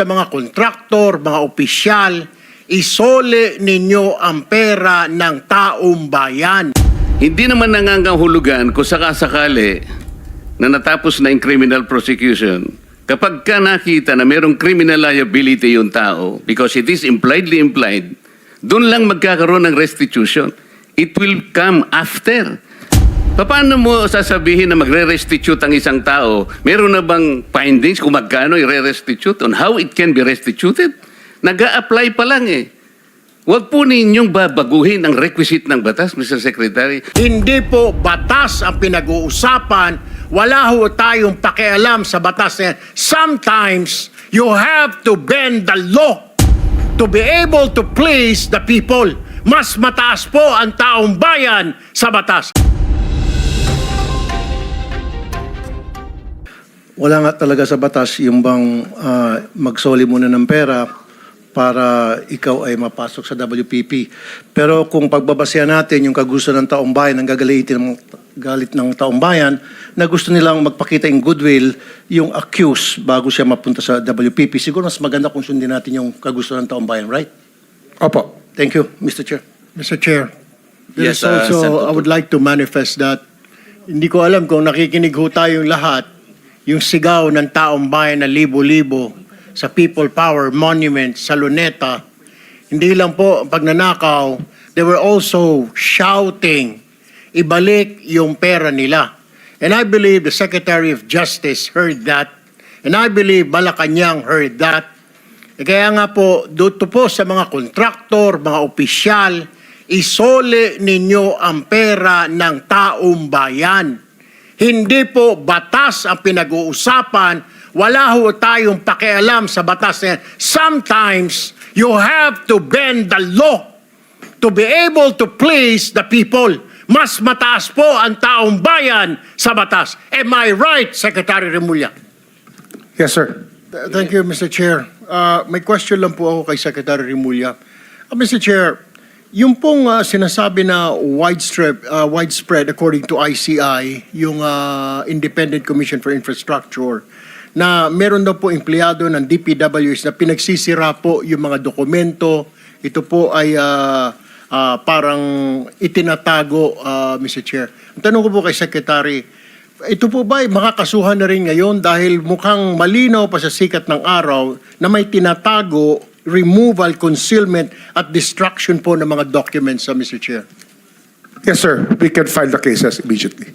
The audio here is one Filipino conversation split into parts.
sa mga kontraktor, mga opisyal, isole ninyo ang pera ng taong bayan. Hindi naman nangangahulugan kung sakasakali na natapos na yung criminal prosecution, kapag ka nakita na mayroong criminal liability yung tao, because it is impliedly implied, doon lang magkakaroon ng restitution. It will come after. Paano mo sasabihin na magre-restitute ang isang tao? Meron na bang findings kung magkano i-restitute on how it can be restituted? Nag-a-apply pa lang eh. Huwag po ninyong babaguhin ang requisite ng batas, Mr. Secretary. Hindi po batas ang pinag-uusapan. Wala ho tayong pakialam sa batas na. Sometimes, you have to bend the law to be able to please the people. Mas mataas po ang taong bayan sa batas. Wala nga talaga sa batas yung bang ah, magsoli muna ng pera para ikaw ay mapasok sa WPP. Pero kung pagbabasehan natin yung kagusto ng taong bayan, ang gagalitin ng galit ng taong bayan, na gusto nilang magpakita yung goodwill yung accused bago siya mapunta sa WPP. Siguro mas maganda kung sundin natin yung kagusto ng taong bayan, right? Opo. Thank you, Mr. Chair. Mr. Chair, there Yes, is uh, also, Senator I would like to manifest that hindi ko alam kung nakikinig ho tayong lahat, yung sigaw ng taong bayan na libo-libo sa People Power Monument sa Luneta, hindi lang po pagnanakaw, they were also shouting, ibalik yung pera nila. And I believe the Secretary of Justice heard that. And I believe Malacanang heard that. Eh, Kaya nga po, dito po sa mga kontraktor, mga opisyal, isole ninyo ang pera ng taong bayan. Hindi po batas ang pinag-uusapan. Wala ho tayong pakialam sa batas na yan. Sometimes, you have to bend the law to be able to please the people. Mas mataas po ang taong bayan sa batas. Am I right, Secretary Remulla? Yes, sir. Th- Thank you, Mr. Chair. Uh, may question lang po ako kay Secretary Remulla. Uh, Mr. Chair, yung pong uh, sinasabi na widespread, uh, widespread according to ICI, yung uh, Independent Commission for Infrastructure, na meron daw po empleyado ng DPWs na pinagsisira po yung mga dokumento. Ito po ay uh, uh, parang itinatago, uh, Mr. Chair. Ang tanong ko po kay Secretary, ito po ba ay makakasuhan na rin ngayon dahil mukhang malinaw pa sa sikat ng araw na may tinatago, removal, concealment at destruction po ng mga documents sa Mr. Chair? Yes, sir. We can file the cases immediately.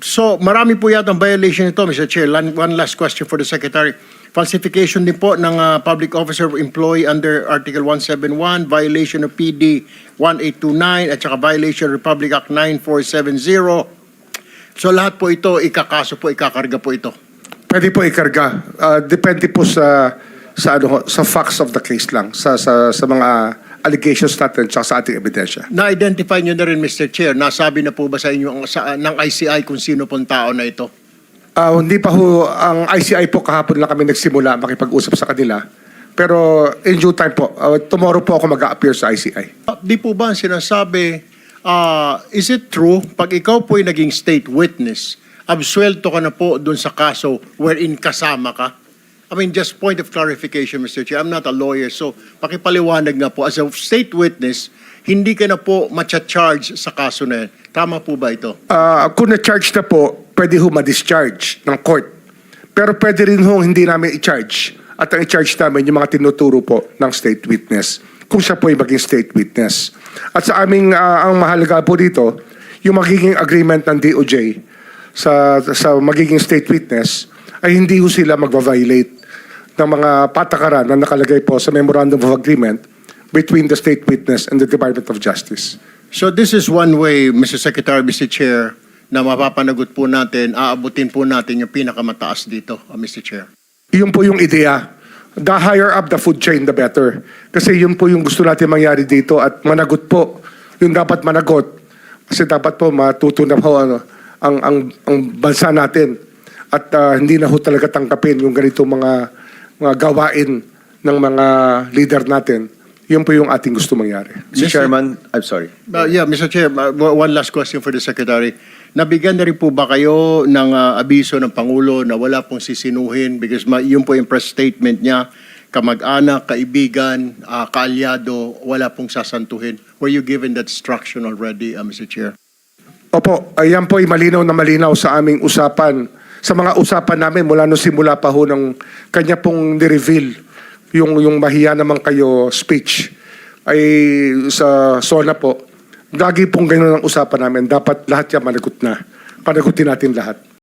So marami po yata ang violation nito, Mr. Chair. One last question for the Secretary. Falsification din po ng uh, public officer or employee under Article 171, violation of PD 1829 at saka violation of Republic Act 9470. So lahat po ito, ikakaso po, ikakarga po ito. Pwede po ikarga. Ah, depende po sa sa ano sa facts of the case lang, sa sa sa mga allegations natin at sa ating ebidensya. Na-identify nyo na rin, Mr. Chair, nasabi na po ba sa inyo ang, sa, ng ICI kung sino pong tao na ito? Ah, hindi pa ho ang ICI po kahapon lang kami nagsimula makipag-usap sa kanila. Pero in due time po, ah, tomorrow po ako mag-appear sa ICI. Ah, Di po ba ang sinasabi, ah, is it true, pag ikaw po'y naging state witness, absuelto ka na po dun sa kaso wherein kasama ka? I mean, just point of clarification, Mr. Chair. I'm not a lawyer, so pakipaliwanag nga po. As a state witness, hindi ka na po matcha-charge sa kaso na yan. Tama po ba ito? Ah, kung na-charge na po, pwede ho ma-discharge ng court. Pero pwede rin ho hindi namin i-charge. At ang i-charge namin yung mga tinuturo po ng state witness. Kung siya po ay maging state witness. At sa aming, ah, ang mahalaga po dito, yung magiging agreement ng DOJ sa, sa magiging state witness ay hindi ho sila magva-violate ng mga patakaran na nakalagay po sa Memorandum of Agreement between the state witness and the Department of Justice. So this is one way, Mr. Secretary, Mr. Chair, na mapapanagot po natin, aabutin po natin yung pinakamataas dito, uh, Mr. Chair. Yun po yung ideya. The higher up the food chain, the better. Kasi yun po yung gusto natin mangyari dito at managot po. Yung dapat managot. Kasi dapat po matutunan po ano, ang, ang, ang bansa natin. At ah, hindi na ho talaga tangkapin yung ganitong mga, mga gawain ng mga leader natin. Yun po yung ating gusto mangyari. Mr. Chairman, I'm sorry. Uh, yeah, Mr. Chair, uh, one last question for the Secretary. Nabigyan na rin po ba kayo ng ah, abiso ng Pangulo na wala pong sisinuhin because ma- yun po yung press statement niya, kamag-anak, kaibigan, ah, kaalyado, wala pong sasantuhin. Were you given that instruction already, ah, Mr. Chair? Opo, ayan po ay malinaw na malinaw sa aming usapan. Sa mga usapan namin mula nung simula pa ho ng kanya pong nireveal yung, yung mahiya naman kayo speech ay sa SONA po. Lagi pong ganun ang usapan namin. Dapat lahat yan managot na. Panagutin natin lahat.